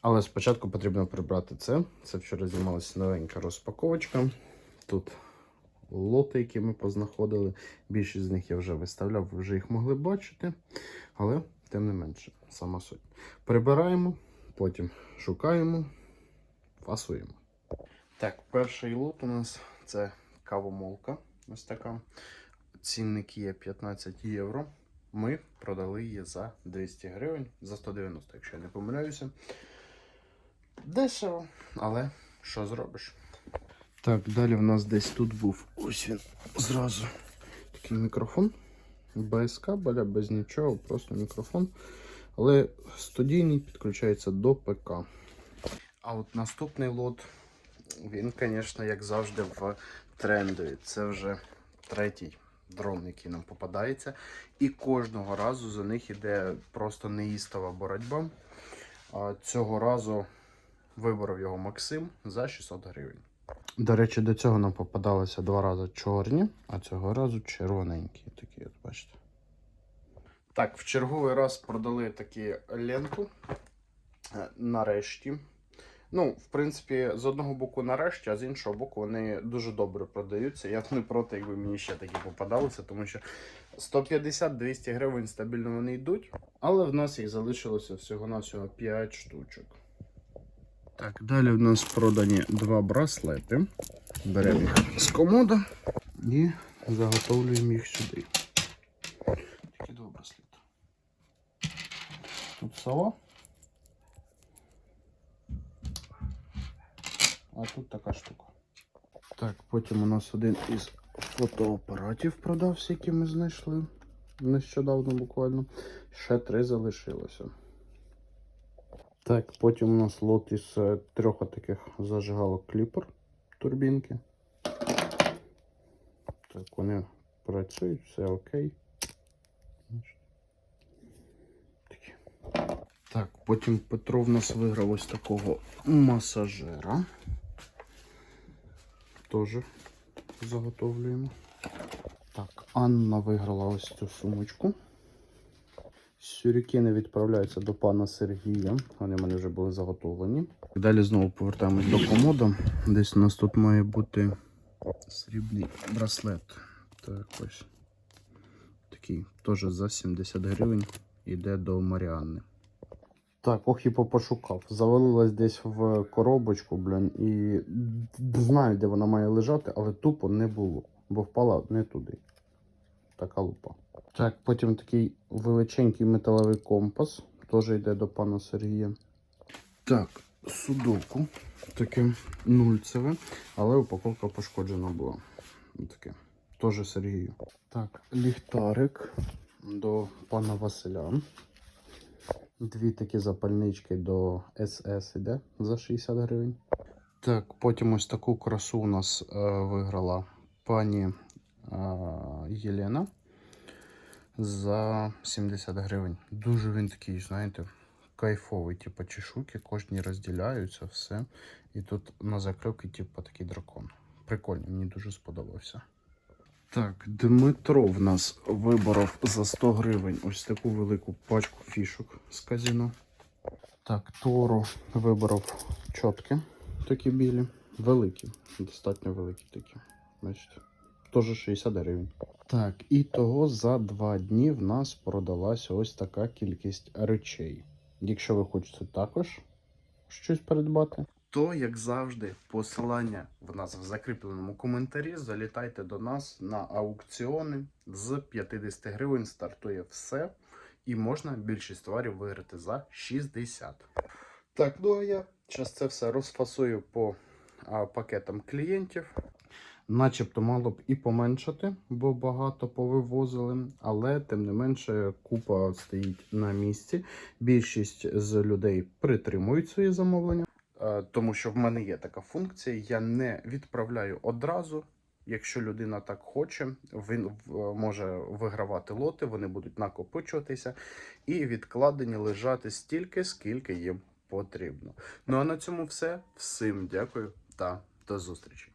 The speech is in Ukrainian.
Але спочатку потрібно прибрати це. Це вчора знімалася новенька розпаковочка. Тут лоти, які ми познаходили. Більшість з них я вже виставляв, ви вже їх могли бачити. Але тим не менше, сама суть. Прибираємо, потім шукаємо, фасуємо. Так, перший лот у нас це кавомолка. Ось така. Цінник є 15 євро. Ми продали її за 200 гривень, за 190, якщо я не помиляюся. Дешево, але що зробиш? Так, далі в нас десь тут був ось він зразу такий мікрофон. Без кабеля, без нічого, просто мікрофон. Але студійний підключається до ПК. А от наступний лот, він, звісно, як завжди, в трендові. Це вже третій дрон, який нам попадається. І кожного разу за них іде просто неїстова боротьба. Цього разу виборов його Максим за 600 гривень. До речі, до цього нам попадалося два рази чорні, а цього разу червоненькі. Такі, от бачите. Так, в черговий раз продали такі ленту. Е, Нарешті. Ну, в принципі, з одного боку нарешті, а з іншого боку, вони дуже добре продаються. Я не проти, якби мені ще такі попадалися, тому що 150-200 гривень стабільно вони йдуть. Але в нас їх залишилося всього-навсього 5 штучок. Так, далі в нас продані два браслети. Беремо їх з комода і заготовлюємо їх сюди. Такі два браслети. Тут сова. А тут така штука. Так, потім у нас один із фотоапаратів продався, який ми знайшли нещодавно буквально. Ще три залишилося. Так, потім у нас лот із е, трьох таких зажигалок кліпер турбінки. Так, вони працюють, все окей. Так, потім Петро в нас виграв ось такого масажера. Теж заготовлюємо. Так, Анна виграла ось цю сумочку. Сюрікени відправляються до пана Сергія. Вони в мене вже були заготовлені. Далі знову повертаємось до комода. Десь у нас тут має бути срібний браслет. Так ось. Такий теж за 70 гривень. Іде до Маріанни. Так, ох і пошукав. Завалилась десь в коробочку, блін, і знаю, де вона має лежати, але тупо не було, бо впала не туди. Така лупа. Так, потім такий величенький металевий компас. Теж йде до пана Сергія. Так, судоку. Таке нульцеве, але упаковка пошкоджена була. Таке. Теж Сергію. Так, ліхтарик до пана Василя. Дві такі запальнички до СС іде за 60 гривень. Так, потім ось таку красу у нас е, виграла пані Єлена за 70 гривень. Дуже він такий, знаєте, кайфовий, типу чешуки, кожні розділяються, все. І тут на закривці, типу, такий дракон. Прикольно, мені дуже сподобався. Так, Дмитро в нас виборов за 100 гривень ось таку велику пачку фішок з казіно. Так, Торо виборов чотки, такі білі, великі, достатньо великі такі. Бачите, теж 60 гривень. Так, і того за два дні в нас продалася ось така кількість речей. Якщо ви хочете також щось придбати, то, як завжди, посилання в нас в закріпленому коментарі. Залітайте до нас на аукціони з 50 гривень. Стартує все. І можна більшість товарів виграти за 60. Так, ну а я зараз це все розфасую по а, пакетам клієнтів. Начебто мало б і поменшати, бо багато повивозили, але тим не менше купа стоїть на місці. Більшість з людей притримують свої замовлення. Е, Тому що в мене є така функція, я не відправляю одразу. Якщо людина так хоче, він може вигравати лоти, вони будуть накопичуватися і відкладені лежати стільки, скільки їм потрібно. Ну а на цьому все. Всім дякую та до зустрічі.